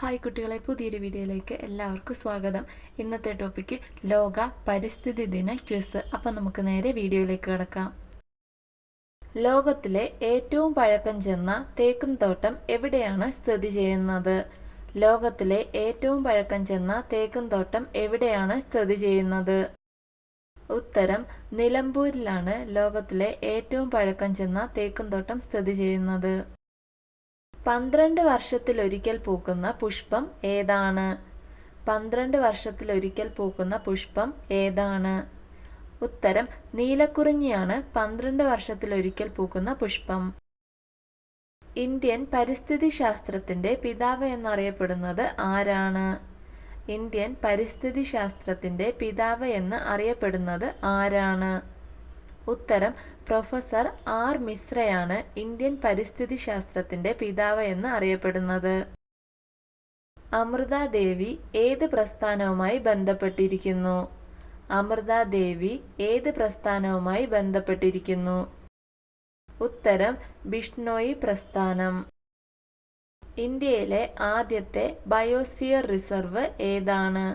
Hi കുട്ടികളെ പുതിയൊരു വീഡിയോയിലേക്ക് എല്ലാവർക്കും സ്വാഗതം. ഇന്നത്തെ ടോപ്പിക്ക് ലോക പരിസ്ഥിതി ദിന ക്വിസ് അപ്പം നമുക്ക് നേരെ വീഡിയോയിലേക്ക് കിടക്കാം. ലോകത്തിലെ ഏറ്റവും പഴക്കം ചെന്ന തേക്കും തോട്ടം എവിടെയാണ് സ്ഥിതി ചെയ്യുന്നത്? ലോകത്തിലെ ഏറ്റവും പഴക്കം ചെന്ന തേക്കും തോട്ടം എവിടെയാണ് സ്ഥിതി ചെയ്യുന്നത്? ഉത്തരം നിലമ്പൂരിലാണ് ലോകത്തിലെ ഏറ്റവും പഴക്കം ചെന്ന തേക്കും തോട്ടം സ്ഥിതി ചെയ്യുന്നത്. പന്ത്രണ്ട് വർഷത്തിലൊരിക്കൽ പൂക്കുന്ന പുഷ്പം ഏതാണ്? പന്ത്രണ്ട് വർഷത്തിലൊരിക്കൽ പൂക്കുന്ന പുഷ്പം ഏതാണ്? ഉത്തരം നീലക്കുറിഞ്ഞിയാണ് പന്ത്രണ്ട് വർഷത്തിലൊരിക്കൽ പൂക്കുന്ന പുഷ്പം. ഇന്ത്യൻ പരിസ്ഥിതി ശാസ്ത്രത്തിന്റെ പിതാവ് എന്നറിയപ്പെടുന്നത് ആരാണ്? ഇന്ത്യൻ പരിസ്ഥിതി ശാസ്ത്രത്തിന്റെ പിതാവ് എന്ന് അറിയപ്പെടുന്നത് ആരാണ്? ഉത്തരം പ്രൊഫസർ ആർ മിശ്രയാണ് ഇന്ത്യൻ പരിസ്ഥിതി ശാസ്ത്രത്തിന്റെ പിതാവ് എന്ന് അറിയപ്പെടുന്നത്. അമൃത ദേവി ഏത് പ്രസ്ഥാനവുമായി ബന്ധപ്പെട്ടിരിക്കുന്നു? അമൃത ദേവി ഏത് പ്രസ്ഥാനവുമായി ബന്ധപ്പെട്ടിരിക്കുന്നു? ഉത്തരം ബിഷ്ണോയി പ്രസ്ഥാനം. ഇന്ത്യയിലെ ആദ്യത്തെ ബയോസ്ഫിയർ റിസർവ് ഏതാണ്?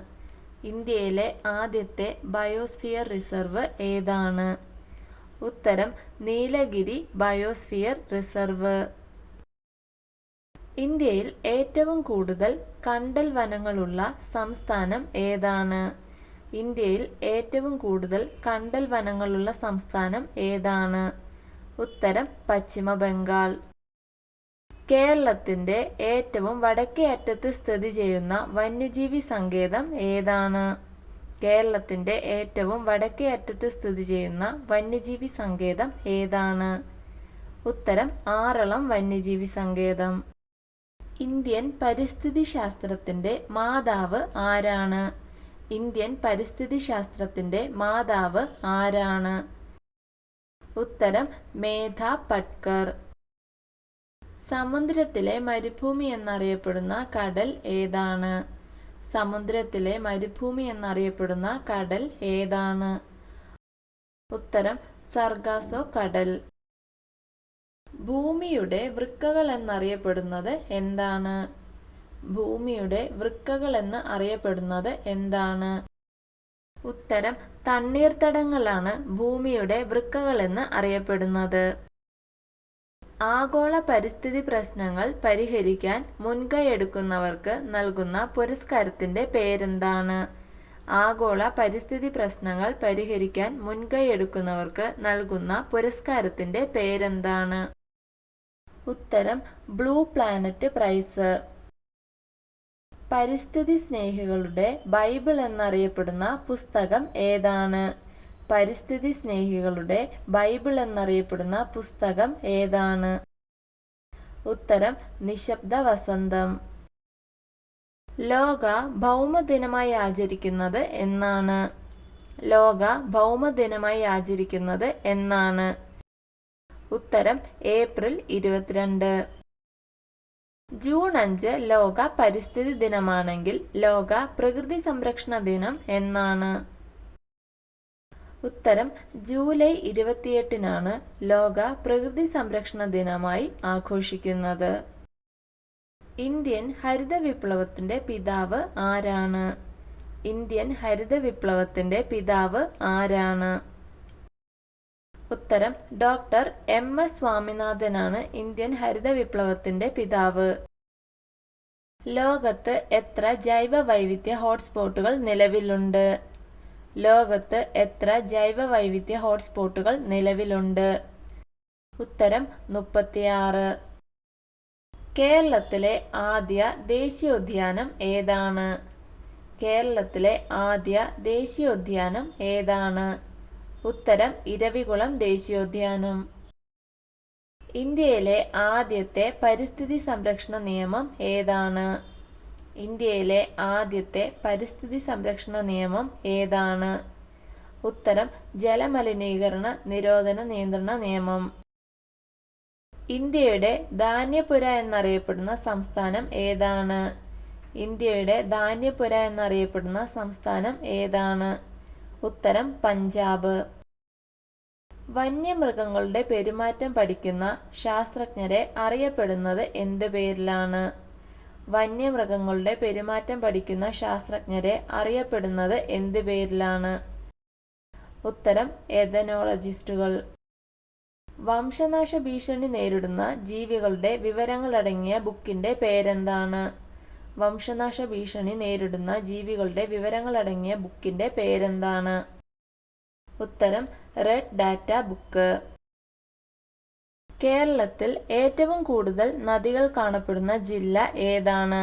ഇന്ത്യയിലെ ആദ്യത്തെ ബയോസ്ഫിയർ റിസർവ് ഏതാണ്? ഉത്തരം നീലഗിരി ബയോസ്ഫിയർ റിസർവ്. ഇന്ത്യയിൽ ഏറ്റവും കൂടുതൽ കണ്ടൽ വനങ്ങളുള്ള സംസ്ഥാനം ഏതാണ്? ഇന്ത്യയിൽ ഏറ്റവും കൂടുതൽ കണ്ടൽ വനങ്ങളുള്ള സംസ്ഥാനം ഏതാണ്? ഉത്തരം പശ്ചിമ ബംഗാൾ. കേരളത്തിന്റെ ഏറ്റവും വടക്കേ അറ്റത്ത് സ്ഥിതി ചെയ്യുന്ന വന്യജീവി സങ്കേതം ഏതാണ്? കേരളത്തിന്റെ ഏറ്റവും വടക്കേ അറ്റത്ത് സ്ഥിതി ചെയ്യുന്ന വന്യജീവി സങ്കേതം ഏതാണ്? ഉത്തരം ആറളം വന്യജീവി സങ്കേതം. ഇന്ത്യൻ പരിസ്ഥിതി ശാസ്ത്രത്തിന്റെ മാതാവ് ആരാണ്? ഇന്ത്യൻ പരിസ്ഥിതി ശാസ്ത്രത്തിന്റെ മാതാവ് ആരാണ്? ഉത്തരം മേധ പട്കർ. സമുദ്രത്തിലെ മരുഭൂമി എന്നറിയപ്പെടുന്ന കടൽ ഏതാണ്? സമുദ്രത്തിലെ മരുഭൂമി എന്നറിയപ്പെടുന്ന കടൽ ഏതാണ്? ഉത്തരം സർഗാസോ കടൽ. ഭൂമിയുടെ വൃക്കകൾ എന്നറിയപ്പെടുന്നത് എന്താണ്? ഭൂമിയുടെ വൃക്കകൾ എന്ന് അറിയപ്പെടുന്നത് എന്താണ്? ഉത്തരം തണ്ണീർത്തടങ്ങളാണ് ഭൂമിയുടെ വൃക്കകൾ എന്ന് അറിയപ്പെടുന്നത്. ആഗോള പരിസ്ഥിതി പ്രശ്നങ്ങൾ പരിഹരിക്കാൻ മുൻകൈയെടുക്കുന്നവർക്ക് നൽകുന്ന പുരസ്കാരത്തിന്റെ പേരെന്താണ്? ആഗോള പരിസ്ഥിതി പ്രശ്നങ്ങൾ പരിഹരിക്കാൻ മുൻകൈയെടുക്കുന്നവർക്ക് നൽകുന്ന പുരസ്കാരത്തിന്റെ പേരെന്താണ്? ഉത്തരം ബ്ലൂ പ്ലാനറ്റ് പ്രൈസ്. പരിസ്ഥിതി സ്നേഹികളുടെ ബൈബിൾ എന്നറിയപ്പെടുന്ന പുസ്തകം ഏതാണ്? പരിസ്ഥിതി സ്നേഹികളുടെ ബൈബിൾ എന്നറിയപ്പെടുന്ന പുസ്തകം ഏതാണ്? ഉത്തരം നിശബ്ദ വസന്തം ലോക ഭൗമദിനമായി ആചരിക്കുന്നത് എന്നാണ്. ലോക ഭൗമദിനമായി ആചരിക്കുന്നത് എന്നാണ്. ഉത്തരം ഏപ്രിൽ ഇരുപത്തിരണ്ട്. ജൂൺ അഞ്ച് ലോക പരിസ്ഥിതി ദിനമാണെങ്കിൽ ലോക പ്രകൃതി സംരക്ഷണ ദിനം എന്നാണ്. ഉത്തരം ജൂലൈ ഇരുപത്തിയെട്ടിനാണ് ലോക പ്രകൃതി സംരക്ഷണ ദിനമായി ആഘോഷിക്കുന്നത്. ഇന്ത്യൻ ഹരിത വിപ്ലവത്തിന്റെ പിതാവ് ആരാണ്? ഇന്ത്യൻ ഹരിത വിപ്ലവത്തിന്റെ പിതാവ് ആരാണ്? ഉത്തരം ഡോക്ടർ എം എസ് സ്വാമിനാഥനാണ് ഇന്ത്യൻ ഹരിത വിപ്ലവത്തിന്റെ പിതാവ്. ലോകത്ത് എത്ര ജൈവ വൈവിധ്യ ഹോട്ട്സ്പോട്ടുകൾ നിലവിലുണ്ട്? ലോകത്ത് എത്ര ജൈവ വൈവിധ്യ ഹോട്ട്സ്പോട്ടുകൾ നിലവിലുണ്ട്? ഉത്തരം മുപ്പത്തിയാറ്. കേരളത്തിലെ ആദ്യ ദേശീയോദ്യാനം ഏതാണ്? കേരളത്തിലെ ആദ്യ ദേശീയോദ്യാനം ഏതാണ്? ഉത്തരം ഇരവികുളം ദേശീയോദ്യാനം. ഇന്ത്യയിലെ ആദ്യത്തെ പരിസ്ഥിതി സംരക്ഷണ നിയമം ഏതാണ്? ഇന്ത്യയിലെ ആദ്യത്തെ പരിസ്ഥിതി സംരക്ഷണ നിയമം ഏതാണ്? ഉത്തരം ജലമലിനീകരണ നിരോധന നിയന്ത്രണ നിയമം. ഇന്ത്യയുടെ ധാന്യപുര എന്നറിയപ്പെടുന്ന സംസ്ഥാനം ഏതാണ്? ഇന്ത്യയുടെ ധാന്യപുര എന്നറിയപ്പെടുന്ന സംസ്ഥാനം ഏതാണ്? ഉത്തരം പഞ്ചാബ്. വന്യമൃഗങ്ങളുടെ പെരുമാറ്റം പഠിക്കുന്ന ശാസ്ത്രജ്ഞരെ അറിയപ്പെടുന്നത് എന്ത് പേരിലാണ്? വന്യമൃഗങ്ങളുടെ പെരുമാറ്റം പഠിക്കുന്ന ശാസ്ത്രജ്ഞരെ അറിയപ്പെടുന്നത് എന്ത് പേരിലാണ്? ഉത്തരം എഥനോളജിസ്റ്റുകൾ. വംശനാശ ഭീഷണി നേരിടുന്ന ജീവികളുടെ വിവരങ്ങളടങ്ങിയ ബുക്കിന്റെ പേരെന്താണ്? വംശനാശ ഭീഷണി നേരിടുന്ന ജീവികളുടെ വിവരങ്ങളടങ്ങിയ ബുക്കിന്റെ പേരെന്താണ്? ഉത്തരം റെഡ് ഡാറ്റ ബുക്ക്. കേരളത്തിൽ ഏറ്റവും കൂടുതൽ നദികൾ കാണപ്പെടുന്ന ജില്ല ഏതാണ്?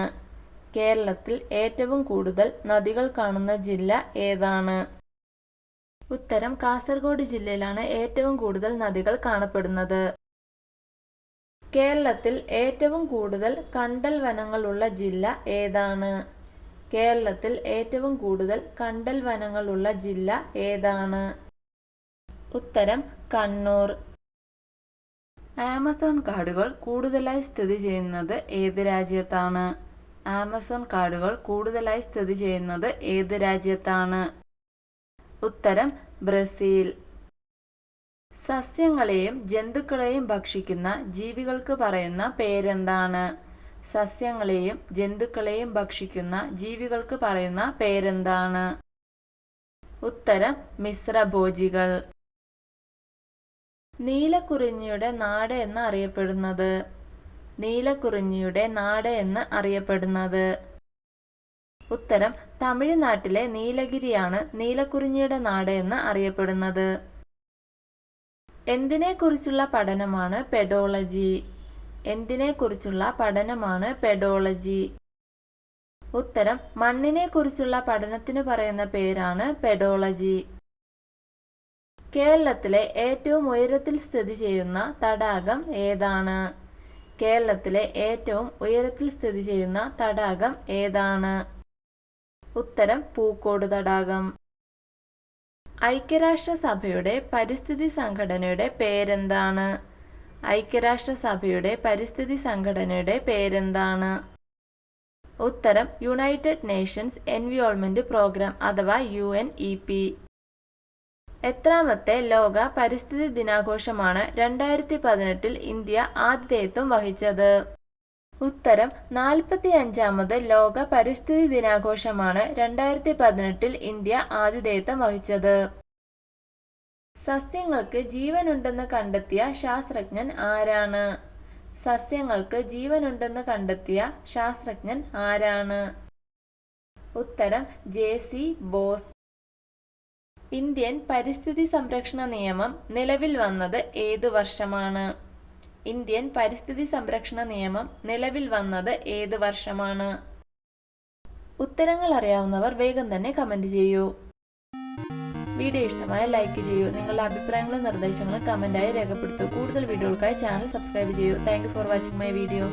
കേരളത്തിൽ ഏറ്റവും കൂടുതൽ നദികൾ കാണുന്ന ജില്ല ഏതാണ്? ഉത്തരം കാസർഗോഡ് ജില്ലയിലാണ് ഏറ്റവും കൂടുതൽ നദികൾ കാണപ്പെടുന്നത്. കേരളത്തിൽ ഏറ്റവും കൂടുതൽ കണ്ടൽ വനങ്ങളുള്ള ജില്ല ഏതാണ്? കേരളത്തിൽ ഏറ്റവും കൂടുതൽ കണ്ടൽ വനങ്ങളുള്ള ജില്ല ഏതാണ്? ഉത്തരം കണ്ണൂർ. ആമസോൺ കാടുകൾ കൂടുതലായി സ്ഥിതി ചെയ്യുന്നത് ഏത് രാജ്യത്താണ്? ആമസോൺ കാടുകൾ കൂടുതലായി സ്ഥിതി ചെയ്യുന്നത് ഏത് രാജ്യത്താണ്? ഉത്തരം ബ്രസീൽ. സസ്യങ്ങളെയും ജന്തുക്കളെയും ഭക്ഷിക്കുന്ന ജീവികൾക്ക് പറയുന്ന പേരെന്താണ്? സസ്യങ്ങളെയും ജന്തുക്കളെയും ഭക്ഷിക്കുന്ന ജീവികൾക്ക് പറയുന്ന പേരെന്താണ്? ഉത്തരം മിശ്രഭോജികൾ. നീലക്കുറിഞ്ഞിയുടെ നാട് എന്ന് അറിയപ്പെടുന്നത്. നീലക്കുറിഞ്ഞിയുടെ നാട് എന്ന് അറിയപ്പെടുന്നത്. ഉത്തരം തമിഴ്നാട്ടിലെ നീലഗിരിയാണ് നീലക്കുറിഞ്ഞിയുടെ നാട് എന്ന് അറിയപ്പെടുന്നത്. എന്തിനെക്കുറിച്ചുള്ള പഠനമാണ് പെഡോളജി? എന്തിനെക്കുറിച്ചുള്ള പഠനമാണ് പെഡോളജി? ഉത്തരം മണ്ണിനെക്കുറിച്ചുള്ള പഠനത്തിന് പറയുന്ന പേരാണ് പെഡോളജി. കേരളത്തിലെ ഏറ്റവും ഉയരത്തിൽ സ്ഥിതി ചെയ്യുന്ന തടാകം ഏതാണ്? കേരളത്തിലെ ഏറ്റവും ഉയരത്തിൽ സ്ഥിതി ചെയ്യുന്ന തടാകം ഏതാണ്? ഉത്തരം പൂക്കോട് തടാകം. ഐക്യരാഷ്ട്രസഭയുടെ പരിസ്ഥിതി സംഘടനയുടെ പേരെന്താണ്? ഐക്യരാഷ്ട്രസഭയുടെ പരിസ്ഥിതി സംഘടനയുടെ പേരെന്താണ്? ഉത്തരം യുണൈറ്റഡ് നേഷൻസ് എൻവിയോൾമെന്റ് പ്രോഗ്രാം അഥവാ യു എൻ ഇ പി. എത്രാമത്തെ ലോക പരിസ്ഥിതി ദിനാഘോഷമാണ് രണ്ടായിരത്തി പതിനെട്ടിൽ ഇന്ത്യ ആതിഥേയത്വം വഹിച്ചത്. ഉത്തരം നാൽപ്പത്തി അഞ്ചാമത് ലോക പരിസ്ഥിതി ദിനാഘോഷമാണ് രണ്ടായിരത്തി പതിനെട്ടിൽ ഇന്ത്യ ആതിഥേയത്വം വഹിച്ചത്. സസ്യങ്ങൾക്ക് ജീവനുണ്ടെന്ന് കണ്ടെത്തിയ ശാസ്ത്രജ്ഞൻ ആരാണ്? സസ്യങ്ങൾക്ക് ജീവനുണ്ടെന്ന് കണ്ടെത്തിയ ശാസ്ത്രജ്ഞൻ ആരാണ്? ഉത്തരം ജെ സി ബോസ്. ഇന്ത്യൻ പരിസ്ഥിതി സംരക്ഷണ നിയമം നിലവിൽ വന്നത് ഏതു വർഷമാണ്? ഇന്ത്യൻ പരിസ്ഥിതി സംരക്ഷണ നിയമം നിലവിൽ വന്നത് ഏത് വർഷമാണ്? ഉത്തരങ്ങൾ അറിയാവുന്നവർ വേഗം തന്നെ കമന്റ് ചെയ്യൂ. വീഡിയോ ഇഷ്ടമായ ലൈക്ക് ചെയ്യൂ. നിങ്ങളുടെ അഭിപ്രായങ്ങളും നിർദ്ദേശങ്ങളും കമന്റായി രേഖപ്പെടുത്തൂ. കൂടുതൽ വീഡിയോകൾക്കായി ചാനൽ സബ്സ്ക്രൈബ് ചെയ്യൂ. Thank for watching my video.